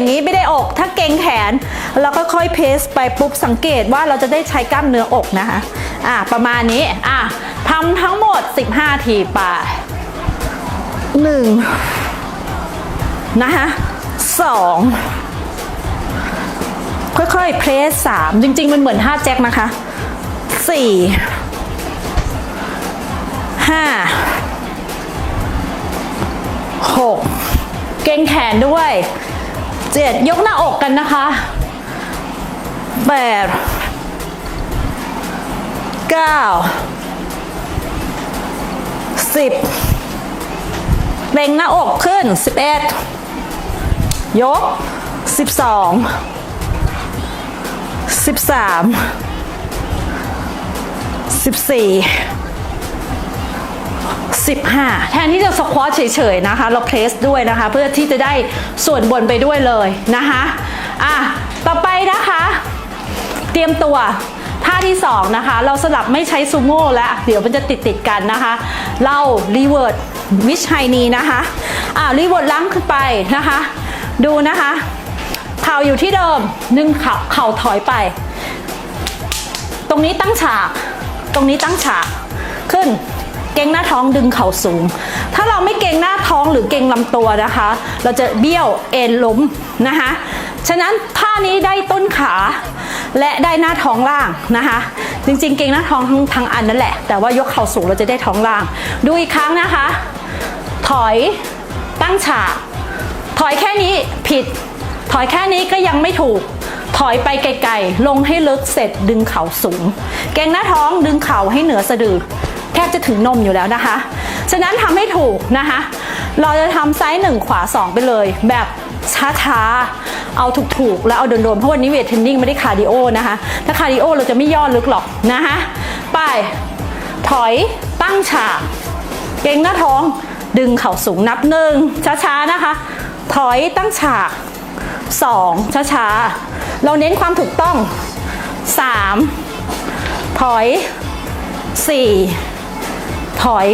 อย่างนี้ไม่ได้อก ถ้าเกรงแขนเราก็ค่อยเพสไปปุ๊บสังเกตว่าเราจะได้ใช้กล้ามเนื้ออกนะคะอะประมาณนี้อะทำทั้งหมด 15 ทีไปหนึ่งนะคะสองค่อยๆเพรสสามจริง ๆ มันเหมือนท่าแจ็คนะคะสี่ห้าหกเก่งแขนด้วย เจ็ดยกหน้าอกกันนะคะแปดเก้าสิบเบ่งหน้าอกขึ้นสิบเอ็ดยกสิบสองสิบสามสิบสี่ 15 แทนที่จะสควอตเฉยๆนะคะ เราเพรสด้วยนะคะ เพื่อที่จะได้ส่วนบนไปด้วยเลยนะคะอะต่อไปนะคะ เตรียมตัวท่าที่2นะคะ เราสลับไม่ใช้ซูโม่แล้ว เดี๋ยวมันจะติดติดๆกันนะคะ เรารีเวิร์ดวิชไฮนีนะคะอ่ารีเวิร์ดล้างขึ้นไปนะคะ ดูนะคะเข่าอยู่ที่เดิมนึ่งเข่าเข่าถอยไป ตรงนี้ตั้งฉาก ตรงนี้ตั้งฉากขึ้น ก่งหน้าท้องดึงเข่าสูง ถ้าเราไม่เก่งหน้าท้องหรือเก่งลำตัวนะคะ เราจะเบี้ยวเอ็นล้มนะคะ ฉะนั้นท่านี้ได้ต้นขาและได้หน้าท้องล่างนะคะ จริงๆ เก่งหน้าท้องทั้งทั้งอันนั่นแหละ แต่ว่ายกเข่าสูงเราจะได้ท้องล่าง ดูอีกครั้งนะคะ ถอยตั้งฉากถอยแค่นี้ผิด ถอยแค่นี้ก็ยังไม่ถูก ถอยไปไกลๆ ลงให้ลึกเสร็จดึงเข่าสูง เกรงหน้าท้องดึงเข่าให้เหนือสะดือ ทบจะถึงนมอยู่แล้วนะคะ ฉะนั้นทำให้ถูกนะคะ เราจะทำไซส์หนึ่งขวาสองไปเลย แบบช้าๆ เอาถูกๆ แล้วเอาโดนๆ เพราะวันนี้เวทเทรนนิ่งไม่ได้คาร์ดิโอนะคะ ถ้าคาร์ดิโอเราจะไม่ย่อลึกหรอกนะคะไป ถอยตั้งฉาก เกรงหน้าท้อง ดึงเข่าสูงนับหนึ่งช้าๆ นะคะ ถอยตั้งฉากสองช้าๆ เราเน้นความถูกต้องสามถอยสี่ ถอย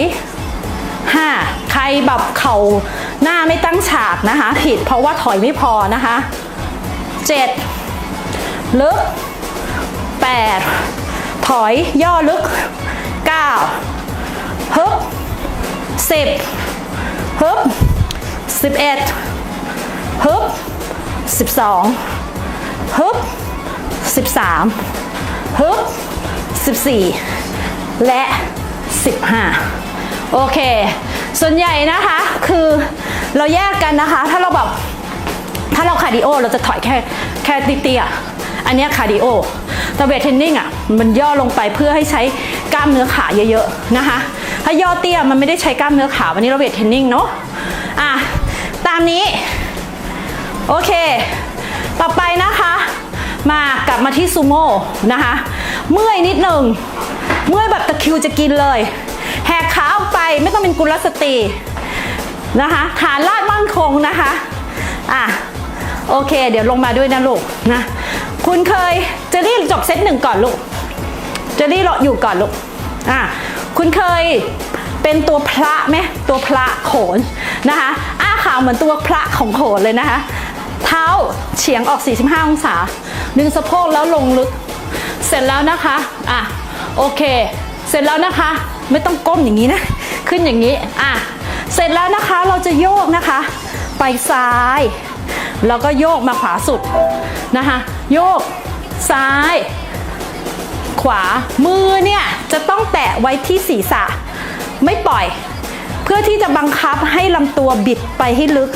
ห้าใครแบบเข่าหน้าไม่ตั้งฉากนะคะ ผิดเพราะว่าถอยไม่พอนะคะเจ็ดลึกแปดถอยย่อลึกเก้าฮึบสิบฮึบสิบเอ็ดฮึบสิบสองฮึบสิบสามฮึบสิบสี่และ สิบห้าโอเค ส่วนใหญ่นะคะคือเราแยกกันนะคะ ถ้าเราแบบถ้าเราคาร์ดิโอเราจะถอยแค่แค่เตียอันนี้คาร์ดิโอแต่เวทเทรนนิ่งอะมันย่อลงไปเพื่อให้ใช้กล้ามเนื้อขาเยอะๆนะคะ ถ้าย่อเตี้ยมันไม่ได้ใช้กล้ามเนื้อขาวันนี้เราเวทเทรนนิ่งเนาะอะตามนี้ โอเค ต่อไปนะคะ มากลับมาที่ซูโม่นะคะ เมื่อยนิดหนึ่ง เมื่อยแบบตะคิวจะกินเลย แหกขาออกไปไม่ต้องเป็นกุลสตรีนะคะฐานลาดมั่นคงนะคะอะโอเค เดี๋ยวลงมาด้วยนะลูกนะคุณเคยเจอรี่จบเซตหนึ่งก่อนลูกเจอรี่รออยู่ก่อนลูกอะคุณเคยเป็นตัวพระไหมตัวพระโขนนะคะอ้าขาวเหมือนตัวพระของโขนเลยนะคะ เท้าเฉียงออก 45 องศา ดึงสะโพกแล้วลงลึก เสร็จแล้วนะคะอะ โอเค เสร็จแล้วนะคะ ไม่ต้องก้มอย่างนี้นะ ขึ้นอย่างนี้ อะ เสร็จแล้วนะคะเราจะโยกนะคะ ไปซ้าย แล้วก็โยกมาขวาสุดนะคะ โยกซ้าย ขวา มือเนี่ยจะต้องแตะไว้ที่ศีรษะ ไม่ปล่อย เพื่อที่จะบังคับให้ลำตัวบิดไปให้ลึก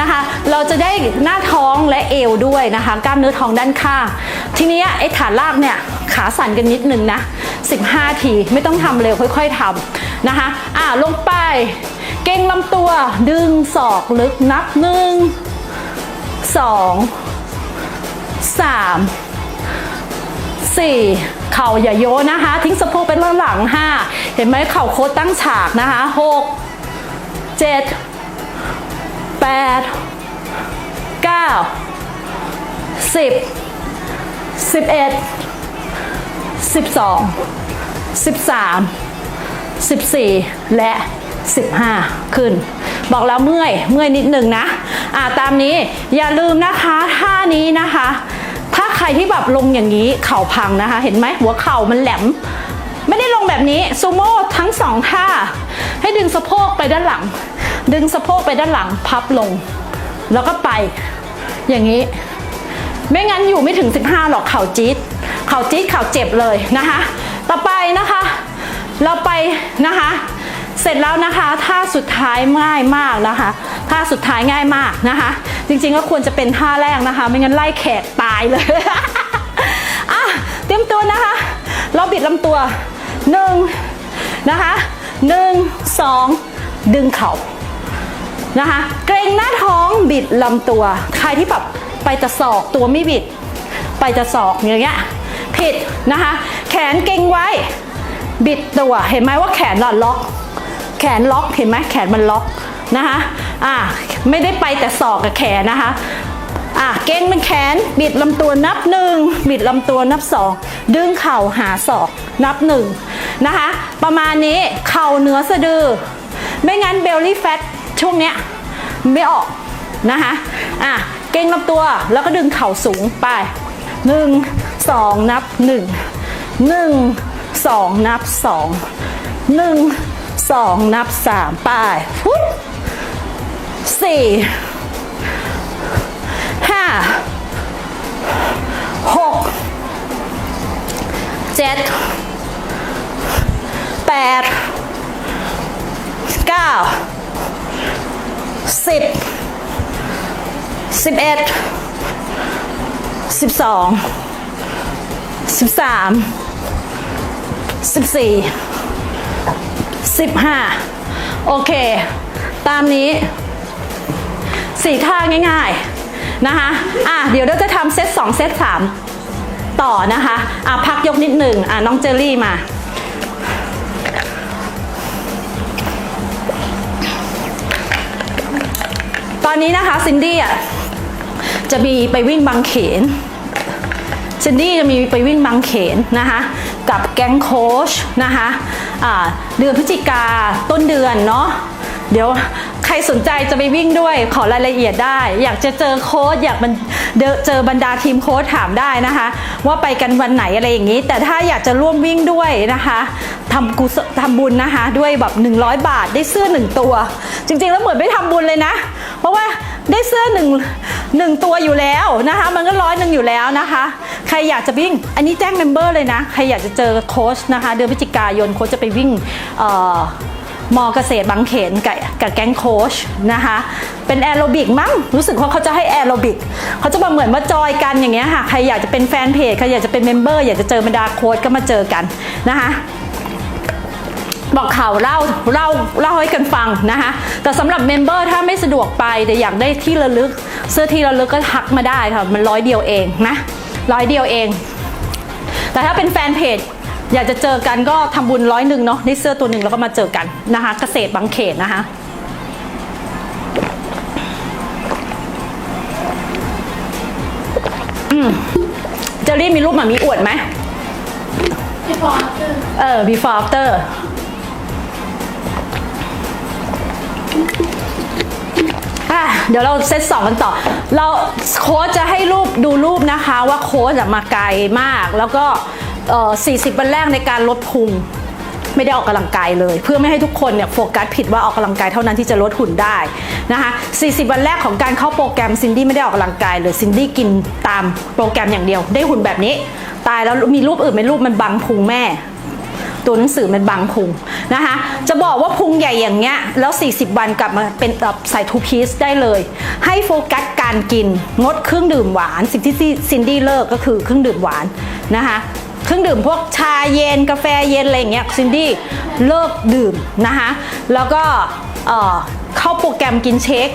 นะคะ เราจะได้หน้าท้องและเอวด้วยนะคะ กล้ามเนื้อท้องด้านข้างทีนี้ไอ้ฐานลากเนี่ยขาสั่นกันนิดนึงนะ 15 ทีไม่ต้องทำเร็วค่อย ๆทำนะคะ อ่าลงไป เก่งลำตัวดึงศอกลึกนับหนึ่งสองสามสี่เข่าอย่าโยนนะคะ ทิ้งสะโพกไปด้านหลังห้าเห็นไหมเข่าโค้ดตั้งฉากนะคะหกเจ็ด แปดเก้าสิบสิบเอ็ดสิบสองสิบสามสิบสี่และสิบห้าขึ้น บอกแล้วเมื่อยเมื่อยนิดนึงนะอ่าตามนี้อย่าลืมนะคะท่านี้นะคะ ถ้าใครที่แบบลงอย่างนี้เข่าพังนะคะ เห็นไหมหัวเข่ามันแหลม ไม่ได้ลงแบบนี้ซูโม่ทั้งสองท่าให้ดึงสะโพกไปด้านหลัง ดึงสะโพกไปด้านหลังพับลง แล้วก็ไป อย่างนี้ ไม่งั้นอยู่ไม่ถึง 15 หรอกเข่าจี๊ดเข่าจี๊ดเข่าเจ็บเลยนะคะ ต่อไปนะคะ เราไปนะคะ เสร็จแล้วนะคะท่าสุดท้ายง่ายมากนะคะท่าสุดท้ายง่ายมากนะคะ จริงๆก็ควรจะเป็นท่าแรกนะคะ ไม่งั้นไล่แขกตายเลยอะเตรียมตัวนะคะ เราบิดลำตัวหนึ่งนะคะหนึ่งสองดึงเข่า นะคะ เกรงหน้าท้องบิดลำตัว ใครที่แบบไปจะศอกตัวไม่บิด ไปจะศอกอย่างเงี้ยผิดนะคะ แขนเกรงไว้ บิดตัวเห็นไหมว่าแขนหลอดล็อก แขนล็อกเห็นไหมแขนมันล็อกนะคะอ่าไม่ได้ไปแต่ศอกกับแขนนะคะอะเก่งเป็นแขนบิดลำตัวนับหนึ่งบิดลำตัวนับสองดึงเข่าหาศอกนับหนึ่งนะคะ ประมาณนี้เข่าเหนือสะดือ ไม่งั้นเบลลี่แฟต ช่วงเนี้ยไม่ออกนะคะอะเก่งลำตัวแล้วก็ดึงเข่าสูงไปหนึ่งสองนับหนึ่งหนึ่งสองนับสองหนึ่งสองนับสามไปฟุ๊บสี่ห้าหกเจ็ดแปดเก้า สิบสิบเอ็ดสิบสองสิบสามสิบสี่สิบห้าโอเค ตามนี้สี่ท่าง่ายๆนะคะ อะ เดี๋ยวเราจะทำเซตสองเซตสามต่อนะคะ อะ พักยกนิดหนึ่งอะ น้องเจอรี่มา อนนี้นะคะซินดี้อะจะมีไปวิ่งบางเขนซินดี้จะมีไปวิ่งบางเขนนะคะกับแก๊งโค้ชนะคะะเดือนพฤศจิกาต้นเดือนเนาะเดี๋ยว รสนใจจะไปวิ่งด้วยขอรายละเอียดได้ อยากจะเจอโค้ชอยากมันเจอบรรดาทีมโค้ชถามได้นะคะ ว่าไปกันวันไหนอะไรอย่างนี้ แต่ถ้าอยากจะร่วมวิ่งด้วยนะคะทำกุศลทำบุญนะคะ ด้วยแบบ 100 บาทได้เสื้อหนึ่งตัว จริงๆแล้วเหมือนไม่ทำบุญเลยนะ เพราะว่าได้เสื้อหนึ่งหนึ่งตัวอยู่แล้วนะคะ มันก็ร้อยหนึ่งอยู่แล้วนะคะ ใครอยากจะวิ่ง อันนี้แจ้งเมมเบอร์เลยนะ ใครอยากจะเจอโค้ชนะคะ เดือนพฤศจิกายนโค้ชจะไปวิ่งเอ่อ มอเกษตรบางเขนกับกับแก๊งโค้ชนะคะ เป็นแอโรบิกมั้งรู้สึกว่าเขาจะให้แอโรบิกเขาจะมาเหมือนมาจอยกันอย่างเงี้ยค่ะใครอยากจะเป็นแฟนเพจใครอยากจะเป็นเมมเบอร์อยากจะเจอบรรดาโค้ชก็มาเจอกันนะคะบอกข่าวเล่าเล่าเล่าให้กันฟังนะคะแต่สำหรับเมมเบอร์ถ้าไม่สะดวกไปแต่อยากได้ที่ระลึก เสื้อที่ระลึกก็ทักมาได้ค่ะ มันร้อยเดียวเองนะร้อยเดียวเอง แต่ถ้าเป็นแฟนเพจ อยากจะเจอกันก็ทำบุญร้อยหนึ่งเนาะได้เสื้อตัวหนึ่งแล้วก็มาเจอกันนะคะ เกษตรบางเขตนะคะอืมเจอรี่มีรูปหมามีอวดไหมเออ before after อะเดี๋ยวเราเซตสองกันต่อ เราโค้ชจะให้รูปดูรูปนะคะว่าโค้ชอะมาไกลมาก แล้วก็เอ่อ 40 วันแรกในการลดพุงไม่ได้ออกกำลังกายเลย เพื่อไม่ให้ทุกคนเนี่ยโฟกัสผิดว่าออกกำลังกายเท่านั้นที่จะลดหุ่นได้นะคะ 40 วันแรกของการเข้าโปรแกรมซินดี้ไม่ได้ออกกำลังกายเลยซินดี้กินตามโปรแกรมอย่างเดียว ได้หุ่นแบบนี้ ตายแล้วมีรูปอื่นเป็นรูปมันบังพุงแม่ ตัวหนังสือมันบังพุงนะคะ จะบอกว่าพุงใหญ่อย่างเงี้ยแล้ว 40 วันกลับมาเป็นแบบใส่ทูพีซได้เลย ให้โฟกัสการกินงดเครื่องดื่มหวาน สิ่งที่ซินดี้เลิกก็คือเครื่องดื่มหวานนะคะ เครื่องดื่มพวกชาเย็นกาแฟเย็นอะไรอย่างเงี้ยซินดี้เลิกดื่มนะคะแล้วก็เอ่อเข้าโปรแกรมกินเชค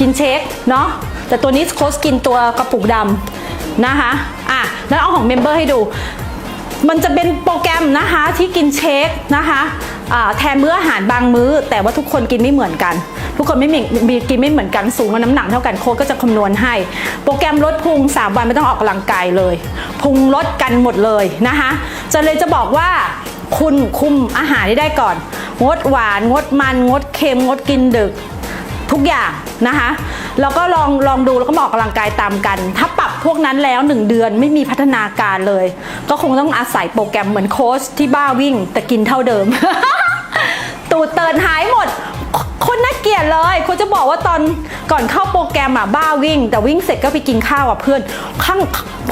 กินเชคเนาะแต่ตัวนี้โค้ชกินตัวกระปุกดำนะคะอะแล้วเอาของเมมเบอร์ให้ดู มันจะเป็นโปรแกรมนะคะที่กินเชคนะคะแทนมื้ออาหารบางมื้อ แต่ว่าทุกคนกินไม่เหมือนกัน ทุกคนไม่มีกินไม่เหมือนกันสูงกับน้ำหนักเท่ากันโค้ชก็จะคำนวณให้ โปรแกรมลดพุง 3 วันไม่ต้องออกกำลังกายเลย พุงลดกันหมดเลยนะคะจะเลยจะบอกว่าคุณคุมอาหารให้ได้ก่อน งดหวาน งดมัน งดเค็ม งดกินดึก ทุกอย่างนะคะแล้วก็ลองลองดูแล้วก็ออกกำลังกายตามกัน ถ้าปรับพวกนั้นแล้ว 1 เดือนไม่มีพัฒนาการเลย ก็คงต้องอาศัยโปรแกรมเหมือนโค้ชที่บ้าวิ่งแต่กินเท่าเดิม ตูดเตินหายหมด กียดเลยคุณจะบอกว่าตอนก่อนเข้าโปรแกรมอะบ้าวิ่ง แต่วิ่งเสร็จก็ไปกินข้าวกับเพื่อนข้าง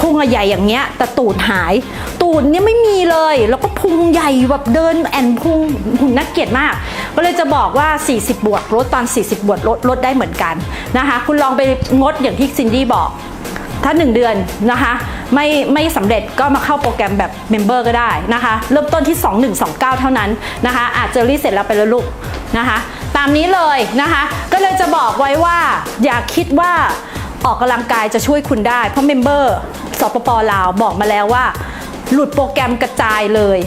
พุงอะใหญ่อย่างเงี้ย แต่ตูดหาย ตูดเนี่ยไม่มีเลย แล้วก็พุงใหญ่แบบเดินแอนพุงหุ่นน่าเกลียดมาก ก็เลยจะบอกว่า 40 บวกลดตอน 40 บวกลดลดได้เหมือนกันนะคะ คุณลองไปงดอย่างที่ซินดี้บอกถ้า 1 เดือนนะคะไม่ไม่สำเร็จก็มาเข้าโปรแกรมแบบเมมเบอร์ก็ได้นะคะ เริ่มต้นที่ 2129 เท่านั้นนะคะอาจจะรีเสร็จแล้วไปแล้วลูกนะคะ ตามนี้เลยนะคะ ก็เลยจะบอกไว้ว่า อย่าคิดว่าออกกำลังกายจะช่วยคุณได้ เพราะเมมเบอร์สปปลาวบอกมาแล้วว่า หลุดโปรแกรมกระจายเลย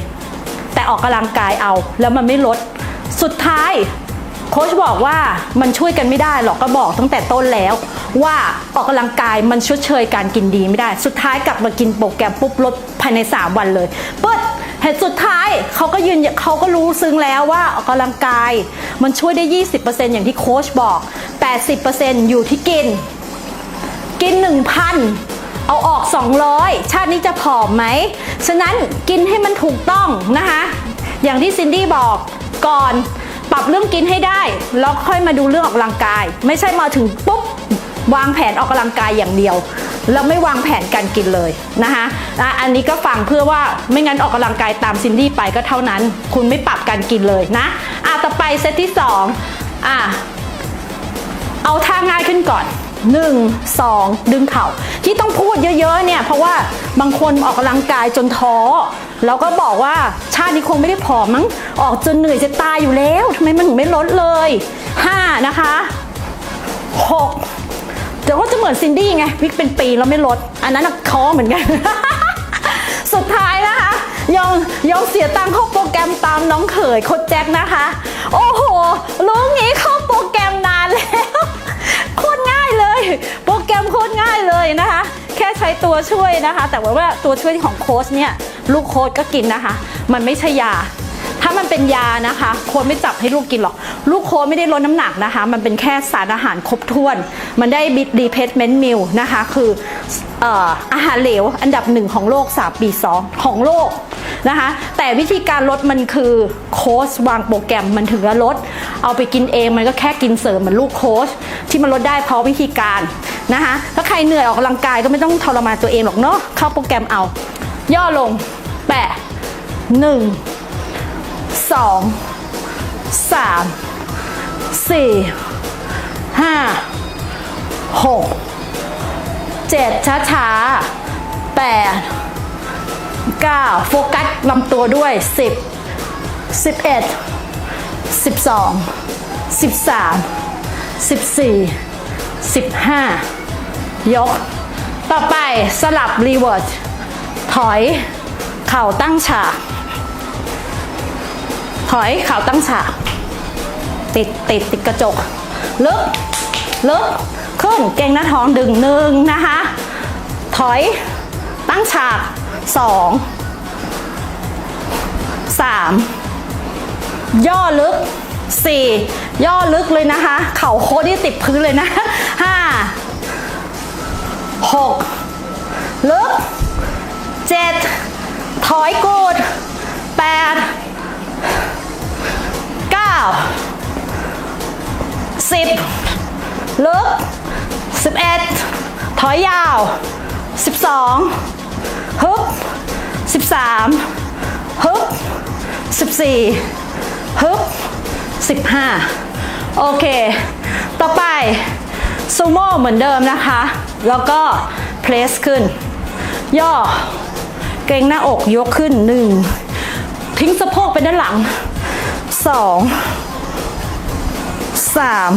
แต่ออกกำลังกายเอาแล้วมันไม่ลด สุดท้ายโค้ชบอกว่ามันช่วยกันไม่ได้หรอกก็บอกตั้งแต่ต้นแล้ว ว่าออกกำลังกายมันชดเชยการกินดีไม่ได้ สุดท้ายกลับมากินโปรแกรมปุ๊บลดภายใน 3 วันเลยเปิด เหตุสุดท้ายเขาก็ยืนเขาก็รู้ซึ้งแล้วว่าออกกำลังกาย มันช่วยได้ 20%อย่างที่โค้ชบอก 80%อยู่ที่กิน กิน 1,000 เอาออก 200 ชาตินี้จะผอมไหม ฉะนั้นกินให้มันถูกต้องนะคะ อย่างที่ซินดี้บอกก่อนปรับเรื่องกินให้ได้แล้วค่อยมาดูเรื่องออกกำลังกาย ไม่ใช่มาถึงปุ๊บวางแผนออกกำลังกายอย่างเดียว แล้วไม่วางแผนการกินเลยนะคะอะอันนี้ก็ฟังเพื่อว่าไม่งั้นออกกำลังกายตามซินดี้ไปก็เท่านั้น คุณไม่ปรับการกินเลยนะอะต่อไปเซตที่สองอะเอาท่าง่ายขึ้นก่อน 1 2 ดึงเข่า ที่ต้องพูดเยอะๆเนี่ยเพราะว่าบางคนออกกำลังกายจนท้อแล้วก็บอกว่าชาตินี้คงไม่ได้ผอมมั้งออกจนเหนื่อยจะตายอยู่แล้วทำไมมันถึงไม่ลดเลย 5 นะคะ 6 ดี๋ยวก็จะเหมือนซินดี้ไงวิกเป็นปีแล้วไม่ลด อันนั้นน่ะท้อเหมือนกัน สุดท้ายนะคะยอมยอมเสียตังค์เข้าโปรแกรมตามน้องเขยโคดแจ็คนะคะ โอ้โหรู้งี้เข้าโปรแกรมนานแล้วโคตรง่ายเลย โปรแกรมโคตรง่ายเลยนะคะ แค่ใช้ตัวช่วยนะคะ แต่ว่าตัวช่วยของโค้ชเนี่ยลูกโค้ชก็กินนะคะ มันไม่ใช่ยาามันเป็นยานะคะ โค้ชไม่จับให้ลูกกินหรอก ลูกโค้ชไม่ได้ลดน้ำหนักนะคะ มันเป็นแค่สารอาหารครบถ้วน มันได้บิดรีเพสเมนต์มิลนะคะ คือเอ่ออาหารเหลวอันดับหนึ่งของโลก3ปี2ของโลกนะคะ แต่วิธีการลดมันคือโค้ชวางโปรแกรมมันถึงจะลด เอาไปกินเองมันก็แค่กินเสริมเหมือนลูกโค้ชที่มันลดได้เพราะวิธีการนะคะถ้าใครเหนื่อยออกกำลังกายก็ไม่ต้องทรมานตัวเองหรอกเนาะเข้าโปรแกรมเอา ย่อลงแปะหนึ่ง สองสามสี่ห้าหกเจ็ดช้าช้าแปดเก้าโฟกัสลำตัวด้วยสิบสิบเอ็ดสิบสองสิบสามสิบสี่สิบห้ายก ต่อไปสลับรีเวิร์สถอย เข่าตั้งฉาก ถอยเข่าตั้งฉาก ติดติดติดกระจก ลึก ลึก ขึ้น เก่งหน้าท้องดึงหนึ่งนะคะ ถอย ตั้งฉากสองสามย่อลึกสี่ย่อลึกเลยนะคะ เข่าโค้ดที่ติดพื้นเลยนะห้าหกลึกเจ็ดถอยกูดแปด สิบลึกสิบเอ็ดถอยยาวสิบสองฮึบสิบสามฮึบสิบสี่ฮึบสิบห้าโอเค ต่อไปซูโม่เหมือนเดิมนะคะ แล้วก็เพลสขึ้น ย่อ เกรงหน้าอกยกขึ้นหนึ่งทิ้งสะโพกไปด้านหลัง สองสาม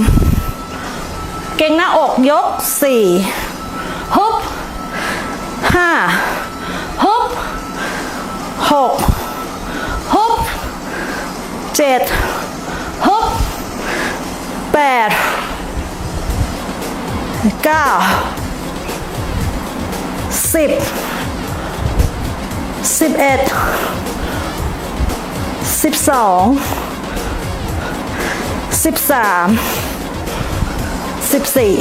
เก่งหน้าอกยกสี่ฮึบห้าฮึบหกฮึบเจ็ดฮึบแปดเก้าสิบสิบเอ็ดสิบสอง สิบสามสิบสี่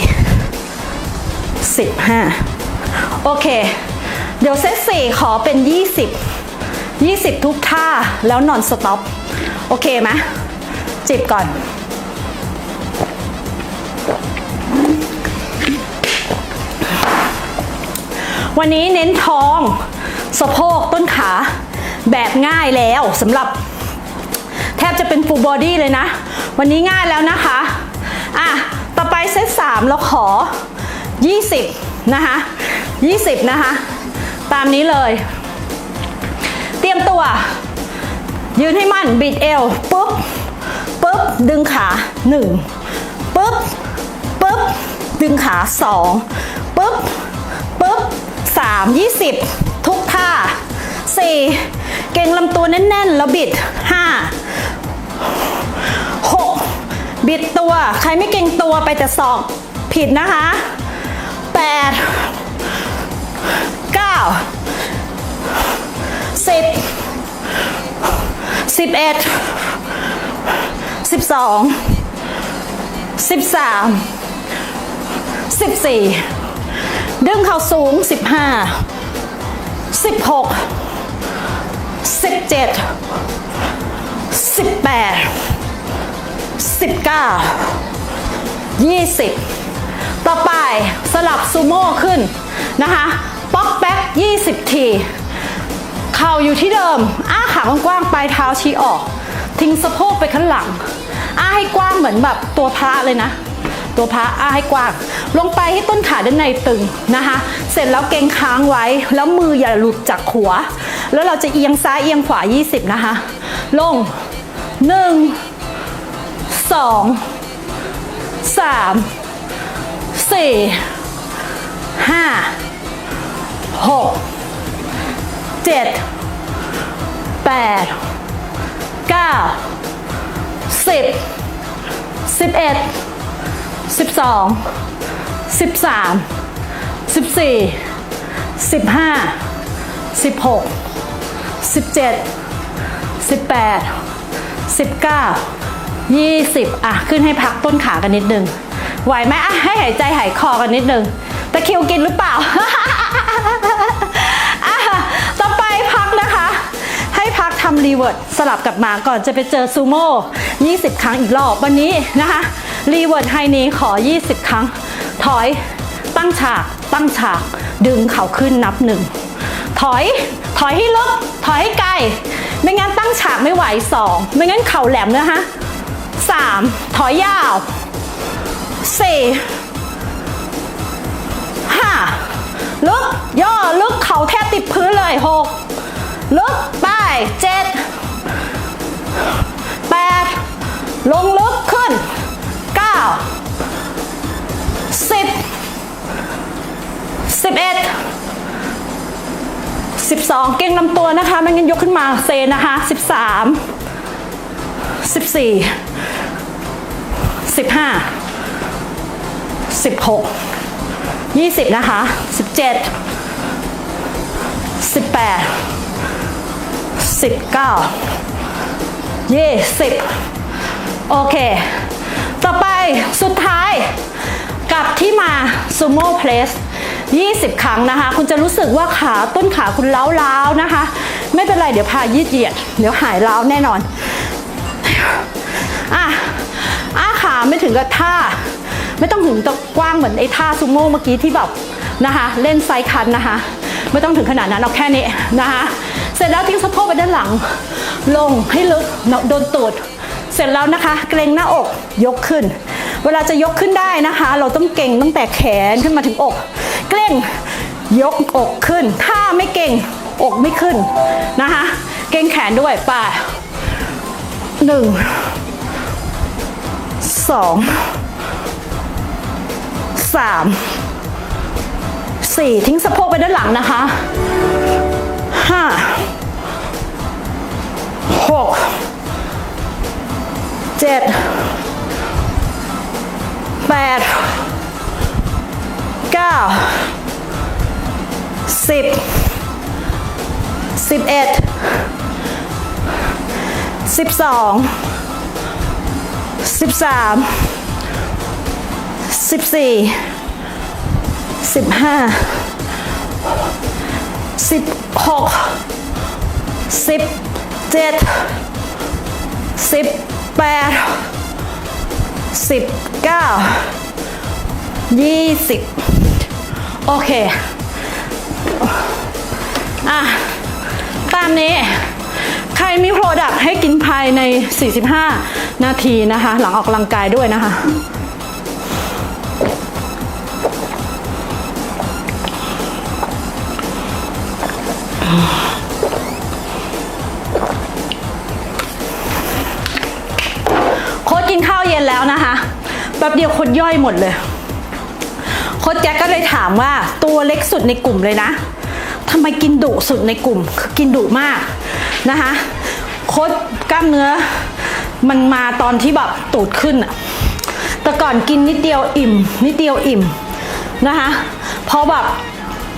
สิบห้าโอเค เดี๋ยวเซตสี่ขอเป็นยี่สิบยี่สิบทุกท่าแล้วนอนสต็อป โอเคไหมจิบก่อนวันนี้เน้นท้อง สะโพกต้นขาแบบง่ายแล้วสำหรับแทบจะเป็น full body เลยนะ วันนี้ง่ายแล้วนะคะ อะ ต่อไปเซต3เราขอ 20 นะคะ 20 นะคะ ตามนี้เลย เตรียมตัว ยืนให้มั่น บิดเอว ปุ๊บ ปุ๊บ ดึงขา 1 ปุ๊บ ปุ๊บ ดึงขา 2 ปุ๊บ ปุ๊บ 3 20 ทุกท่า 4 เก่งลำตัวแน่นๆ แล้วบิด 5 บิดตัว ใครไม่เก่งตัวไปแต่ศอกผิดนะคะ 8 9 10 11 12 13 14 ดึงเข่าสูง 15 16 17 18 19 20 ต่อไปสลับซูโม่ขึ้นนะคะป๊อกแป๊ก20 ที เข่าอยู่ที่เดิม อ้าขากว้างๆปลายเท้าชี้ออก ทิ้งสะโพกไปข้างหลัง อ้าให้กว้างเหมือนแบบตัวพระเลยนะ ตัวพระอ้าให้กว้าง ลงไปให้ต้นขาด้านในตึงนะคะ เสร็จแล้วเกงค้างไว้ แล้วมืออย่าหลุดจากหัว แล้วเราจะเอียงซ้ายเอียงขวา 20 นะคะ ลง 1 2 3 4 5 6เจ็ดแปดเก้าสิบสิบเอ็ดสิบสองสิบสามสิบสี่สิบห้าสิบหกสิบเจ็ดสิบแปดสิบเก้า ยี่สิบอะ ขึ้นให้พักต้นขากันนิดนึง ไหวไหมอะ ให้หายใจหายคอกันนิดนึงตะคิวกินหรือเปล่าอะต่อไปพักนะคะ ให้พักทำรีเวิร์ดสลับกับมาก่อนจะไปเจอซูโม่ 20 ครั้งอีกรอบวันนี้นะคะรีเวิร์ดไฮนีขอ 20 ครั้ง ถอย ตั้งฉาก ตั้งฉาก ดึงเข่าขึ้นนับหนึ่ง ถอย ถอยให้ลึก ถอยให้ไกล ไม่งั้นตั้งฉากไม่ไหวสอง ไม่งั้นเข่าแหลมนะคะ สามถอยยาวสี่ห้าลึกย่อลึกเข่าแทบติดพื้นเลยหกลึกไปเจ็ดแปดลงลึกขึ้นเก้าสิบสิบเอ็ดสิบสองเก่งลำตัวนะคะ ไม่งั้นยกขึ้นมาเซนะคะสิ สิบสี่สิบห้าสิบหก20 นะคะ 17 18 19 20 โอเค ต่อไปสุดท้ายกับที่มาซูโม่เพลส20 ครั้งนะคะ คุณจะรู้สึกว่าขาต้นขาคุณเล้าๆนะคะ ไม่เป็นไรเดี๋ยวพายืดเหยียด เดี๋ยวหายเล้าแน่นอน อะอ้าขาไม่ถึงกับท่า ไม่ต้องถึงกับกว้างเหมือนไอ้ท่าซูโม่เมื่อกี้ที่แบบนะคะ เล่นไซคันนะคะ ไม่ต้องถึงขนาดนั้นเอาแค่นี้นะคะ เสร็จแล้วทิ้งสะโพกไปด้านหลัง ลงให้ลึกโดนตูดเสร็จแล้วนะคะ เกรงหน้าอกยกขึ้น เวลาจะยกขึ้นได้นะคะ เราต้องเก่งตั้งแต่แขนขึ้นมาถึงอก เกรงยกอกขึ้น ถ้าไม่เก่งอกไม่ขึ้นนะคะ เก่งแขนด้วยไป่า หนึ่งสองสามสี่ทิ้งสะโพกไปด้านหลังนะคะห้าหกเจ็ดแปดเก้าสิบสิบเอ็ด สิบสองสิบสามสิบสี่สิบห้าสิบหกสิบเจ็ดสิบแปดสิบเก้ายี่สิบโอเค อะ ตามนี้ ใครมีโปรดักต์ให้กินภายใน 45 นาทีนะคะ หลังออกกำลังกายด้วยนะคะโค้ดกินข้าวเย็นแล้วนะคะแป๊บเดียวโค้ดย่อยหมดเลยโค้ดแจ็คก็เลยถามว่าตัวเล็กสุดในกลุ่มเลยนะทำไมกินดุสุดในกลุ่มคือกินดุมาก นะคะโคดกล้ามเนื้อ มันมาตอนที่แบบตูดขึ้นอะแต่ก่อนกินนิดเดียวอิ่ม นิดเดียวอิ่มนะคะพอแบบ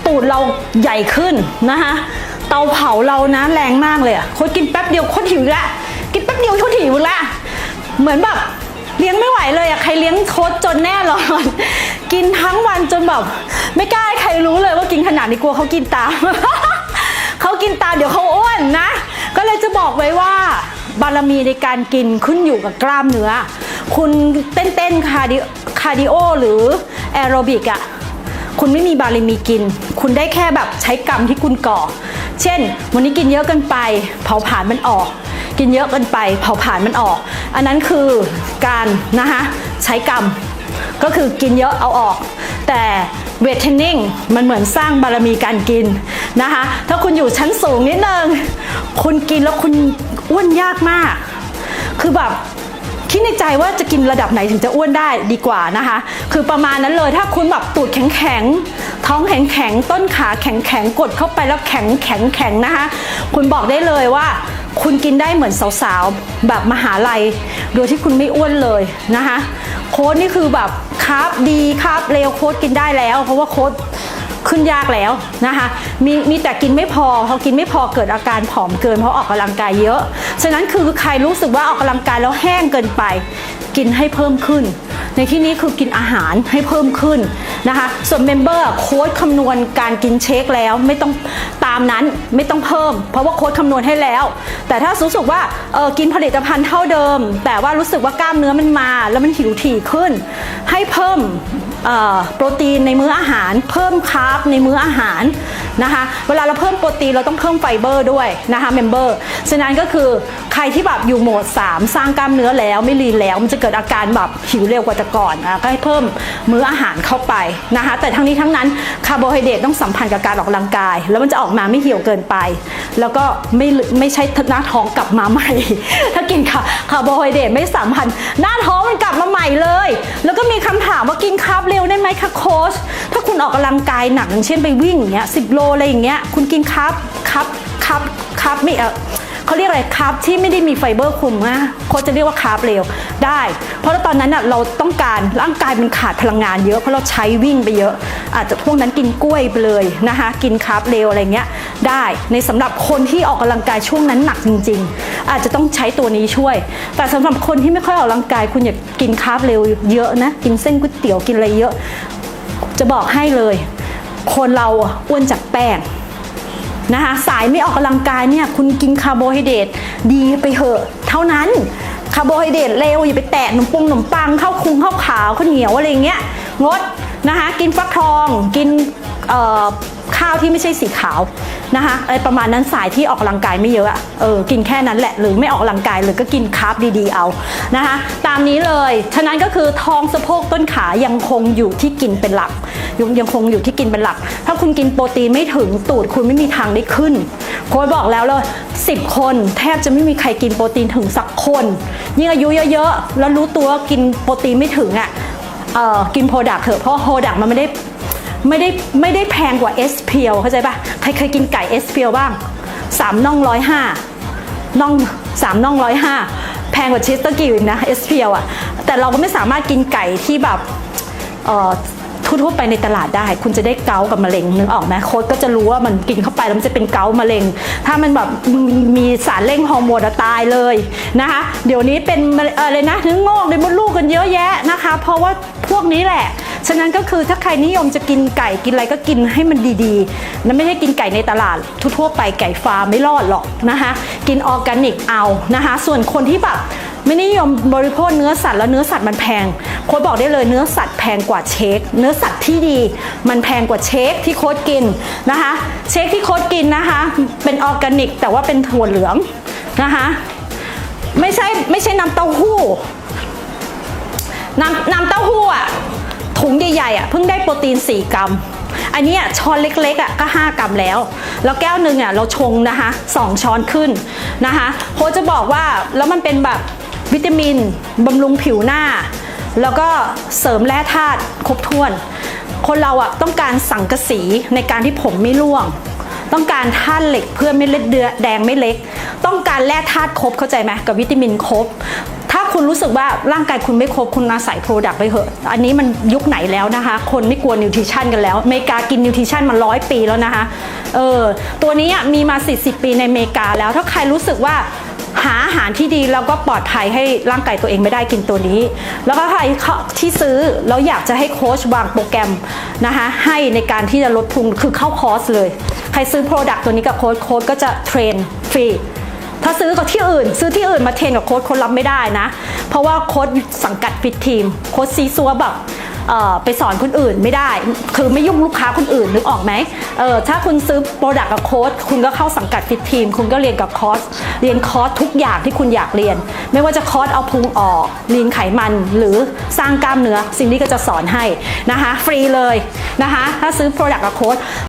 ตูดเราใหญ่ขึ้นนะคะเตาเผาเรานะแรงมากเลยอะโคดกินแป๊บเดียวโคดหิวละกินแป๊บเดียวโคดหิวละเหมือนแบบเลี้ยงไม่ไหวเลยอะใครเลี้ยงโคดจนแน่นอนกินทั้งวันจนแบบไม่กล้าให้ใครรู้เลยว่ากินขนาดนี้กลัวเขากินตาม เขากินตามเดี๋ยวเขาอ้วนนะ ก็เลยจะบอกไว้ว่าบารมีในการกินขึ้นอยู่กับกล้ามเนื้อ คุณเต้นเต้นคาร์ดิคาร์ดิโอหรือแอโรบิกอะคุณไม่มีบารมีกิน คุณได้แค่แบบใช้กรรมที่คุณก่อ เช่น วันนี้กินเยอะเกินไป เผาผลาญมันออก กินเยอะเกินไป เผาผลาญมันออก อันนั้นคือการนะคะใช้กรรม ก็คือกินเยอะเอาออก แต่เวทเทรนนิ่งมันเหมือนสร้างบารมีการกินนะคะ ถ้าคุณอยู่ชั้นสูงนิดนึงคุณกินแล้วคุณอ้วนยากมาก คือแบบคิดในใจว่าจะกินระดับไหนถึงจะอ้วนได้ดีกว่านะคะ คือประมาณนั้นเลยถ้าคุณแบบตูดแข็งแข็งท้องแข็งแข็งต้นขาแข็งแข็งกดเข้าไปแล้วแข็งแข็งแข็งนะคะ คุณบอกได้เลยว่า คุณกินได้เหมือนสาวๆ แบบมหาลัย โดยที่คุณไม่อ้วนเลยนะคะ โค้ดนี่คือแบบคร์บดีคร์บเร็วโค้ดกินได้แล้ว เพราะว่าโค้ดขึ้นยากแล้วนะคะมีมีแต่กินไม่พอพอกินไม่พอเกิดอาการผอมเกิน เพราะออกกำลังกายเยอะ ฉะนั้นคือใครรู้สึกว่าออกกำลังกายแล้วแห้งเกินไป กินให้เพิ่มขึ้น ในที่นี้คือกินอาหารให้เพิ่มขึ้นนะคะส่วนเมมเบอร์โค้ดคำนวณการกินเช็คแล้วไม่ต้องตามนั้นไม่ต้องเพิ่ม เพราะว่าโค้ดคำนวณให้แล้ว แต่ถ้ารู้สึกว่าเออกินผลิตภัณฑ์เท่าเดิม แต่ว่ารู้สึกว่ากล้ามเนื้อมันมา แล้วมันหิวถี่ขึ้น ให้เพิ่มโปรตีนในมื้ออาหาร เพิ่มคาร์บในมื้ออาหาร นะคะ เวลาเราเพิ่มโปรตีนเราต้องเพิ่มไฟเบอร์ด้วยนะคะเมมเบอร์ฉะนั้นก็คือใครที่แบบอยู่โหมด 3 สร้างกล้ามเนื้อแล้วไม่ลีแล้ว มันจะเกิดอาการแบบหิวเร็วกว่าแต่ก่อนอะก็ให้เพิ่มมื้ออาหารเข้าไปนะคะ แต่ทั้งนี้ทั้งนั้นคาร์โบไฮเดรตต้องสัมพันธ์กับการออกกำลังกาย แล้วมันจะออกมาไม่เหี่ยวเกินไป แล้วก็ไม่ไม่ใช่หน้าท้องกลับมาใหม่ ถ้ากินคาคาร์โบไฮเดรตไม่สัมพันธ์หน้าท้องมันกลับมาใหม่เลย แล้วก็มีคำถามว่ากินคาร์บเร็วได้ไหมคะโค้ชถ้าคุณออกกำลังกายหนักอย่างเช่นไปวิ่งอย่างเงี้ยสิโลอะไรอย่างเงี้ยคุณกินคาร์บคาร์บคาร์บคาร์บไม่เออเขาเรียกอะไรคาร์บที่ไม่ได้มีไฟเบอร์คุมนะโค้ชจะเรียกว่าคาร์บเร็วได้ เพราะว่าตอนนั้นน่ะเราต้องการร่างกายมันขาดพลังงานเยอะเพราะเราใช้วิ่งไปเยอะ อาจจะพวกนั้นกินกล้วยไปเลยนะคะกินคาร์บเร็วอะไรเงี้ยได้ในสำหรับคนที่ออกกำลังกายช่วงนั้นหนักจริง ๆ อาจจะต้องใช้ตัวนี้ช่วย แต่สำหรับคนที่ไม่ค่อยออกกำลังกายคุณอย่ากินคาร์บเร็วเยอะนะกินเส้นก๋วยเตี๋ยวกินอะไรเยอะ จะบอกให้เลย คนเราอ้วนจากแป้งนะคะ สายไม่ออกกำลังกายเนี่ย คุณกินคาร์โบไฮเดรตดีไปเหอะ เท่านั้นคาร์โบไฮเดรตเร็วอย่าไปแตะขนมปงขนมปังข้าวคุงข้าวขาวข้าวเหนียวอะไรเงี้ยงดนะคะ กินฟักทองกินเอ่อ ข้าวที่ไม่ใช่สีขาวนะคะอะไรประมาณนั้นสายที่ออกกำลังกายไม่เยอะอะเออกินแค่นั้นแหละหรือไม่ออกกำลังกายเลยก็กินคาร์บดีๆเอานะคะตามนี้เลย ฉะนั้นก็คือท้องสะโพกต้นขายังคงอยู่ที่กินเป็นหลักยังยังคงอยู่ที่กินเป็นหลัก ถ้าคุณกินโปรตีนไม่ถึงตูดคุณไม่มีทางได้ขึ้นโค้ชบอกแล้วเลยสิบคนแทบจะไม่มีใครกินโปรตีนถึงสักคนยิ่งอายุเยอะๆ แล้วรู้ตัวกินโปรตีนไม่ถึงอะเอ่อกินโปรดักเถอะเพราะโปรดักมันไม่ได้ ไม่ได้ไม่ได้แพงกว่าเอสเพียวเข้าใจปะใครเคยกินไก่เอสเพียวบ้างสามน่องร้อยห้าน่องสามน่องร้อยห้าแพงกว่าชีสเตอร์กิวอีกนะเอสเพียวอะแต่เราก็ไม่สามารถกินไก่ที่แบบทั่วๆไปในตลาดได้ คุณจะได้เกากับมะเร็งนึกออกไหมโค้ดก็จะรู้ว่ามันกินเข้าไปแล้วมันจะเป็นเกาต์มะเร็ง ถ้ามันแบบมีมีสารเร่งฮอร์โมนตายเลยนะคะ เดี๋ยวนี้เป็นเร็งอะไรนะเนื้องอกในมดลูกกันเยอะแยะนะคะ เพราะว่าพวกนี้แหละ ฉะนั้นก็คือถ้าใครนิยมจะกินไก่กินอะไรก็กินให้มันดีๆแล้วไม่ได้กินไก่ในตลาดทั่วๆไปไก่ฟาร์มไม่รอดหรอกนะคะ กินออร์แกนิกเอานะคะ ส่วนคนที่แบบไม่นิยมบริโภคเนื้อสัตว์แล้วเนื้อสัตว์มันแพง โค้ดบอกได้เลยเนื้อสัตว์แพงกว่าเชค เนื้อสัตว์ที่ดีมันแพงกว่าเชคที่โค้ดกินนะคะ เชคที่โค้ดกินนะคะ เป็นออร์แกนิก แต่ว่าเป็นถั่วเหลืองนะคะไม่ใช่ไม่ใช่น้ำเต้าหู้น้ำน้ำเต้าหู้อะ ถุงใหญ่ๆอะเพิ่งได้โปรตีน 4 กรัม อันนี้ช้อนเล็กๆอะก็ 5 กรัมแล้ว แล้วแก้วหนึ่งอะเราชงนะคะ2ช้อนขึ้นนะคะโค้ชจะบอกว่าแล้วมันเป็นแบบวิตามินบำรุงผิวหน้า แล้วก็เสริมแร่ธาตุครบถ้วน คนเราอะต้องการสังกะสีในการที่ผมไม่ร่วง ต้องการธาตุเหล็กเพื่อไม่เล็ดเดือแดงไม่เล็ก ต้องการแร่ธาตุครบเข้าใจไหมกับวิตามินครบถ้าคุณรู้สึกว่าร่างกายคุณไม่ครบคุณอาศัยโปรดักต์ไปเถอะ อันนี้มันยุคไหนแล้วนะคะ คนไม่กลัวนิวทริชั่นกันแล้วอเมริกากินนิวทริชั่นมาร้อยปีแล้วนะคะ เออ ตัวนี้มีมา 40 ปีในอเมริกาแล้ว ถ้าใครรู้สึกว่า หาอาหารที่ดีแล้วก็ปลอดภัยให้ร่างกายตัวเองไม่ได้กินตัวนี้ แล้วก็ใครที่ซื้อแล้วอยากจะให้โค้ชวางโปรแกรมนะคะให้ในการที่จะลดพุงคือเข้าคอร์สเลย ใครซื้อโปรดักต์ตัวนี้กับโค้ชโค้ชก็จะเทรนฟรีถ้าซื้อกับที่อื่น ซื้อที่อื่นมาเทรนกับโค้ชค้ชรับไม่ได้นะ เพราะว่าโค้ชสังกัดฟิตทีม โค้ชซีซัวแบบ ไปสอนคนอื่นไม่ได้ คือไม่ยุ่งลูกค้าคนอื่นนึกออกไหมเออถ้าคุณซื้อโปรดักต์กับโค้ดคุณก็เข้าสังกัดฟิตทีม คุณก็เรียนกับคอร์สเรียนคอร์สทุกอย่างที่คุณอยากเรียน ไม่ว่าจะคอร์สเอาพุงออกลีนไขมัน หรือสร้างกล้ามเนื้อสิ่งนี้ก็จะสอนให้นะคะ ฟรีเลยนะคะ ถ้าซื้อโปรดักต์กับโค้ด